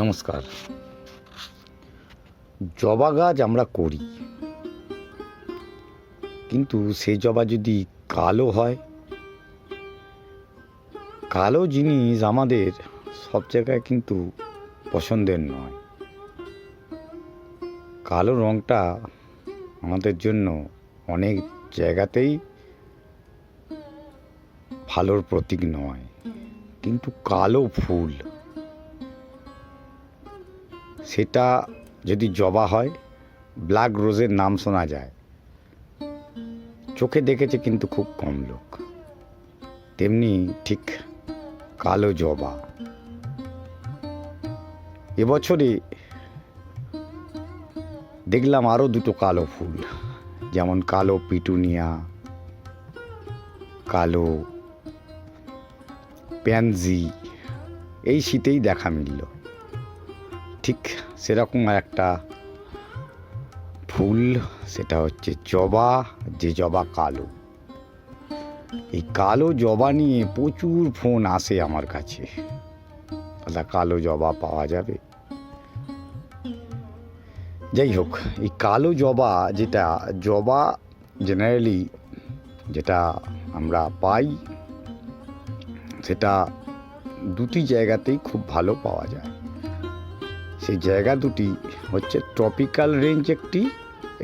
নমস্কার। জবা গাছ আমরা করি, কিন্তু সেই জবা যদি কালো হয়, কালো জিনিস আমাদের সব জায়গায় কিন্তু পছন্দের নয়। কালো রঙটা আমাদের জন্য অনেক জায়গাতেই ভালোর প্রতীক নয়, কিন্তু কালো ফুল সেটা যদি জবা হয়, ব্ল্যাক রোজের নাম শোনা যায়। চোখে দেখেছে কিন্তু খুব কম লোক। তেমনি ঠিক কালো জবা। এবছরে দেখলাম আরও দুটো কালো ফুল, যেমন কালো পিটুনিয়া, কালো প্যানজি, এই শীতেই দেখা মিলল। ঠিক সেরকম একটা ফুল, সেটা হচ্ছে জবা, যে জবা কালো। এই কালো জবা নিয়ে প্রচুর ফোন আসে আমার কাছে। দাদা কালো জবা পাওয়া যাবে। যাই হোক, এই কালো জবা যেটা, জবা জেনারেলি যেটা আমরা পাই, সেটা দুটি জায়গাতেই খুব ভালো পাওয়া যায়। সেই জায়গা দুটি হচ্ছে ট্রপিক্যাল রেঞ্জ একটি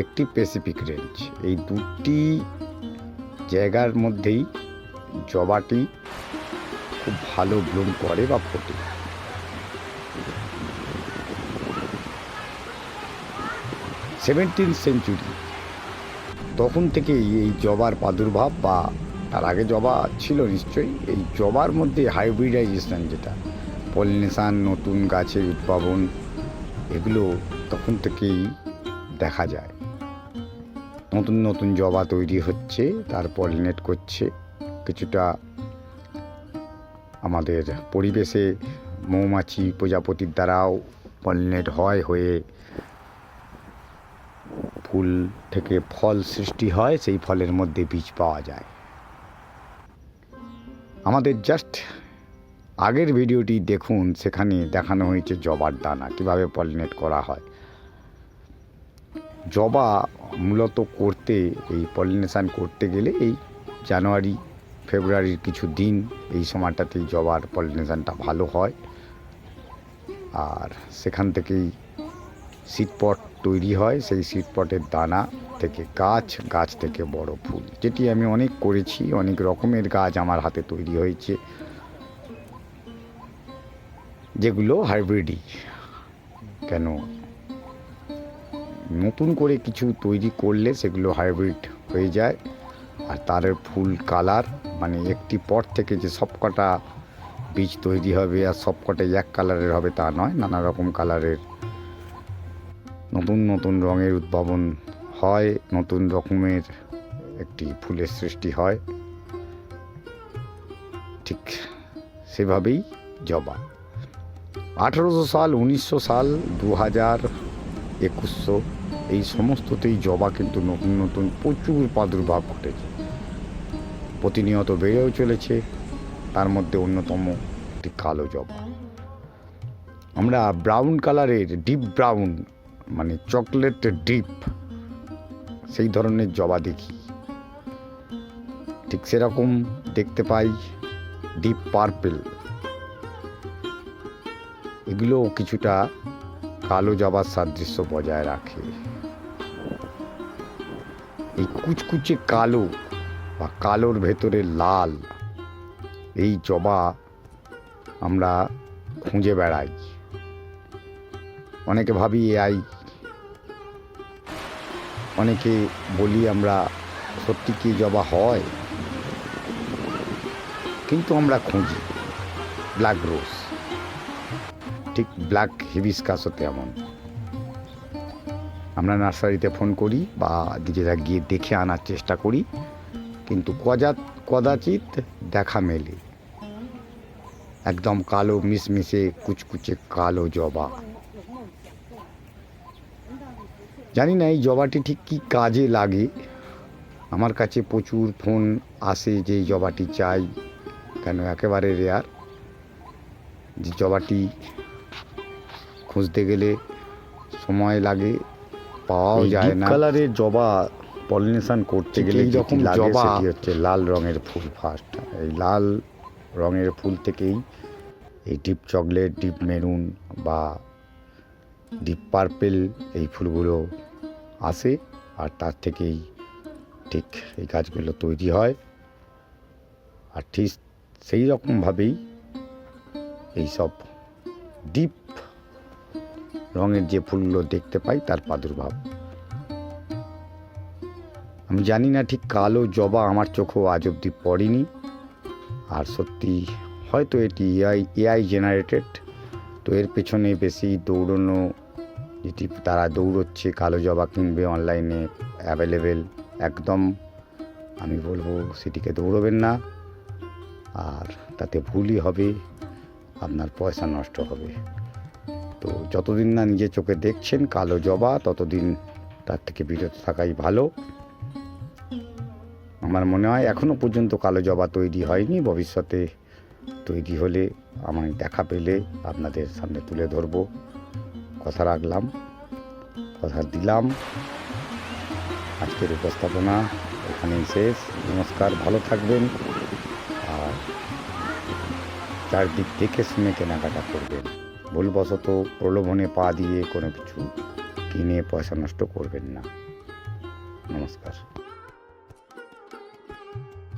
একটি প্যাসিফিক রেঞ্জ। এই দুটি জায়গার মধ্যেই জবাটি খুব ভালো ব্লুম করে বা ফোটে। সেভেন্টিন সেঞ্চুরি, তখন থেকেই এই জবার প্রাদুর্ভাব বা তার আগে জবা ছিল নিশ্চয়ই, এই জবার মধ্যে হাইব্রিডাইজেশন যেটা, পলিনেশান, নতুন গাছের উদ্ভাবন এগুলো তখন থেকেই দেখা যায়। নতুন নতুন জবা তৈরি হচ্ছে তার পলিনেট করছে। কিছুটা আমাদের পরিবেশে মৌমাছি প্রজাপতির দ্বারাও পলিনেট হয় হয়ে ফুল থেকে ফল সৃষ্টি হয়, সেই ফলের মধ্যে বীজ পাওয়া যায়। আমাদের জাস্ট আগের ভিডিওটি দেখুন, সেখানে দেখানো হয়েছে জবার দানা, কীভাবে পলিনেট করা হয়। জবা মূলত করতে, এই পলিনেশান করতে গেলে এই জানুয়ারি, ফেব্রুয়ারির কিছু দিন এই সময়টাতেই জবার পলিনেশানটা ভালো হয়। আর সেখান থেকেই সিটপট তৈরি হয়, সেই সিটপটের দানা থেকে গাছ গাছ থেকে বড় ফুল। যেটি আমি অনেক করেছি, অনেক রকমের গাছ আমার হাতে তৈরি হয়েছে। যেগুলো হাইব্রিডই কেন? নতুন করে কিছু তৈরি করলে সেগুলো হাইব্রিড হয়ে যায়। আর তার ফুল কালার মানে একটি পট থেকে যে সবকটা বীজ তৈরি হবে আর সবকটাই এক কালারের হবে তা নয়, নানা রকম কালারের নতুন নতুন রঙের উদ্ভাবন হয়, নতুন রকমের একটি ফুলের সৃষ্টি হয়। ঠিক সেভাবেই জবা। আঠেরোশো সাল, উনিশশো সাল দু হাজার একুশশো, এই সমস্ততেই জবা কিন্তু নতুন নতুন প্রচুর প্রাদুর্ভাব ঘটেছে। প্রতিনিয়ত বেড়েও চলেছে, তার মধ্যে অন্যতম একটি কালো জবা। আমরা ব্রাউন কালারের ডিপ ব্রাউন মানে চকলেট ডিপ, সেই ধরনের জবা দেখি। ঠিক সেরকম দেখতে পাই ডিপ পার্পেল। এগুলো কিছুটা কালো জবার সাদৃশ্য বজায় রাখে। এই কুচকুচে কালো বা কালোর ভেতরে লাল, এই জবা আমরা খুঁজে বেড়াই। অনেকে ভাবি এআই, অনেকে বলি আমরা সত্যি কি জবা হয়? কিন্তু আমরা খুঁজি, ব্ল্যাক রোজ। ঠিক ব্ল্যাক হিবিসকাসও তেমন আমরা নার্সারিতে ফোন করি বা নিজেরা গিয়ে দেখে আনার চেষ্টা করি, কিন্তু কজা কদাচিৎ দেখা মেলে। একদম কালো মিশমিশে, কুচকুচে কালো জবা। জানি না এই জবাটি ঠিক কী কাজে লাগে। আমার কাছে প্রচুর ফোন আসে যে জবাটি চাই, কেন একেবারে রেয়ার যে জবাটি খুঁজতে গেলে সময় লাগে পাওয়াও যায় না। কালারের জবা পলিনেশন করতে গেলে যেটি জবা হচ্ছে লাল রঙের ফুল ফার্স্ট এই লাল রঙের ফুল থেকেই এই ডিপ চকলেট ডিপ মেরুন বা ডিপ পার্পেল এই ফুলগুলো আসে আর তার থেকেই ঠিক এই গাছগুলো তৈরি হয়। আর ঠিক সেই রকমভাবেই এইসব ডিপ রঙের যে ফুলগুলো দেখতে পাই, তার প্রাদুর্ভাব। আমি জানি না ঠিক কালো জবা আমার চোখেও আজ অব্দি পড়েনি। আর সত্যি, হয়তো এটি এআই এআই জেনারেটেড তো এর পেছনে বেশি দৌড়নো, যেটি তারা দৌড়চ্ছে, কালো জবা কিনবে অনলাইনে অ্যাভেলেবেল একদম আমি বলব সেটিকে দৌড়বেন না। আর তাতে ভুলই হবে, আপনার পয়সা নষ্ট হবে। তো যতদিন না নিজের চোখে দেখছেন, কালো জবা, ততদিন তার থেকে বিরত থাকাই ভালো। আমার মনে হয় এখনও পর্যন্ত কালো জবা তৈরি হয়নি, ভবিষ্যতে তৈরি হলে আমায় দেখা পেলে আপনাদের সামনে তুলে ধরবো। কথা রাখলাম, কথা দিলাম। আজকের উপস্থাপনা এখানেই শেষ। নমস্কার, ভালো থাকবেন। আর চারদিক দেখে শুনে কেনাকাটা করবেন। ভুলবশত প্রলোভনে পা দিয়ে কোনো কিছু কিনে পয়সা নষ্ট করবেন না। নমস্কার।